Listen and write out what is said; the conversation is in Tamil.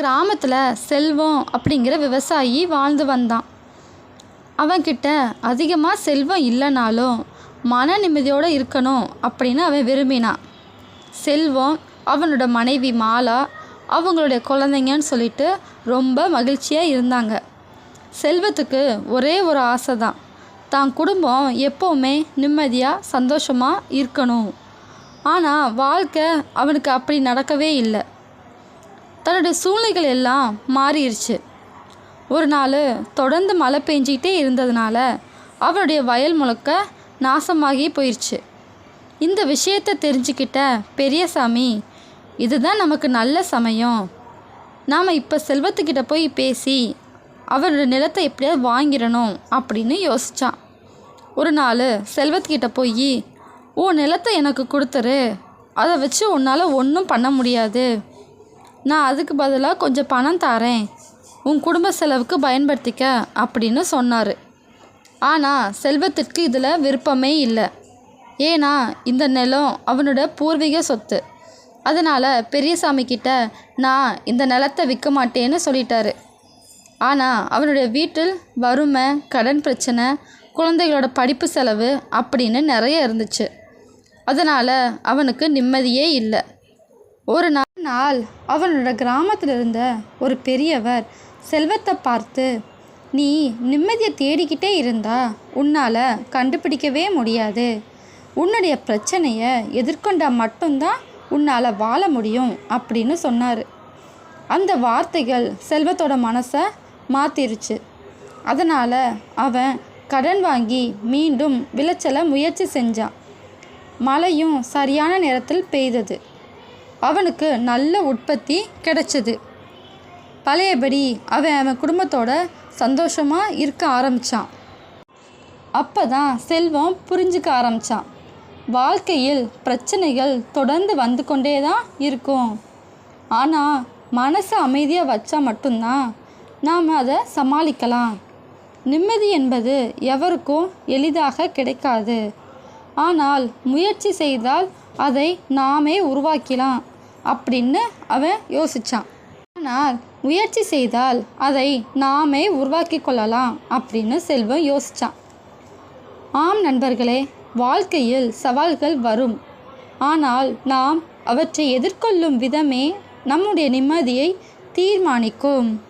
கிராமத்தில் செல்வம் அப்படிங்கிற விவசாயி வாழ்ந்து வந்தான். அவன்கிட்ட அதிகமாக செல்வம் இல்லைனாலும் மன நிம்மதியோடு இருக்கணும் அப்படின்னு அவன் விரும்பினான். செல்வம் அவனோட மனைவி மாலா அவங்களுடைய குழந்தைங்கன்னு சொல்லிட்டு ரொம்ப மகிழ்ச்சியாக இருந்தாங்க. செல்வத்துக்கு ஒரே ஒரு ஆசை தான் தான் குடும்பம் எப்போவுமே நிம்மதியாக சந்தோஷமாக இருக்கணும். ஆனால் வாழ்க்கை அவனுக்கு அப்படி நடக்கவே இல்லை. தன்னுடைய சூழ்நிலைகள் எல்லாம் மாறிடுச்சு. ஒரு நாள் தொடர்ந்து மழை பெஞ்சிக்கிட்டே இருந்ததுனால அவனுடைய வயல் முழுக்க நாசமாகி போயிடுச்சு இந்த விஷயத்தை தெரிஞ்சுக்கிட்ட பெரியசாமி இதுதான் நமக்கு நல்ல சமயம். நாம் இப்போ செல்வத்துக்கிட்ட போய் பேசி அவரோட நிலத்தை எப்படியாவது வாங்கிடணும் அப்படின்னு யோசித்தான் ஒரு நாள் செல்வத்துக்கிட்ட போய் உன் நிலத்தை எனக்கு கொடுத்துரு. அதை வச்சு உன்னால் ஒன்றும் பண்ண முடியாது. நான் அதுக்கு பதிலாக கொஞ்சம் பணம் தரேன். உன் குடும்ப செலவுக்கு பயன்படுத்திக்க அப்படின்னு சொன்னார். ஆனால் செல்வத்திற்கு இதில் விருப்பமே இல்லை. ஏன்னா இந்த நிலம் அவனோட பூர்வீக சொத்து. அதனால் பெரியசாமி கிட்ட நான் இந்த நிலத்தை விற்க மாட்டேன்னு சொல்லிட்டாரு. ஆனால் அவனுடைய வீட்டில் வறுமை கடன் பிரச்சனை குழந்தைகளோட படிப்பு செலவு அப்படின்னு நிறைய இருந்துச்சு. அதனால் அவனுக்கு நிம்மதியே இல்லை. ஒரு நாள் நாள் அவனோட கிராமத்தில் இருந்த ஒரு பெரியவர் செல்வத்தை பார்த்து நீ நிம்மதியை தேடிக்கிட்டே இருந்தா உன்னால் கண்டுபிடிக்கவே முடியாது. உன்னுடைய பிரச்சனையை எதிர்கொண்டா மட்டும்தான் உன்னால் வாழ முடியும் அப்படின்னு சொன்னார். அந்த வார்த்தைகள் செல்வத்தோட மனசை மாற்றிருச்சு அதனால் அவன் கடன் வாங்கி மீண்டும் விளைச்சலை முயற்சி செஞ்சான். மழையும் சரியான நேரத்தில் பெய்தது. அவனுக்கு நல்ல உற்பத்தி கிடைச்சது. பழையபடி அவன் அவன் குடும்பத்தோட சந்தோஷமாக இருக்க ஆரம்பித்தான் அப்போ தான் செல்வம் புரிஞ்சுக்க ஆரம்பித்தான் வாழ்க்கையில் பிரச்சனைகள் தொடர்ந்து வந்து கொண்டே தான் இருக்கும். ஆனால் மனசை அமைதியாக வச்சா மட்டும்தான் நாம் அதை சமாளிக்கலாம். நிம்மதி என்பது எவருக்கும் எளிதாக கிடைக்காது. ஆனால் முயற்சி செய்தால் அதை நாமே உருவாக்கலாம். அப்படின்னு அவன் யோசித்தான் ஆனால் முயற்சி செய்தால் அதை நாமே உருவாக்கி கொள்ளலாம் அப்படின்னு செல்வம் யோசித்தான் ஆம் நண்பர்களே வாழ்க்கையில் சவால்கள் வரும். ஆனால் நாம் அவற்றை எதிர்கொள்ளும் விதமே நம்முடைய நிம்மதியை தீர்மானிக்கும்.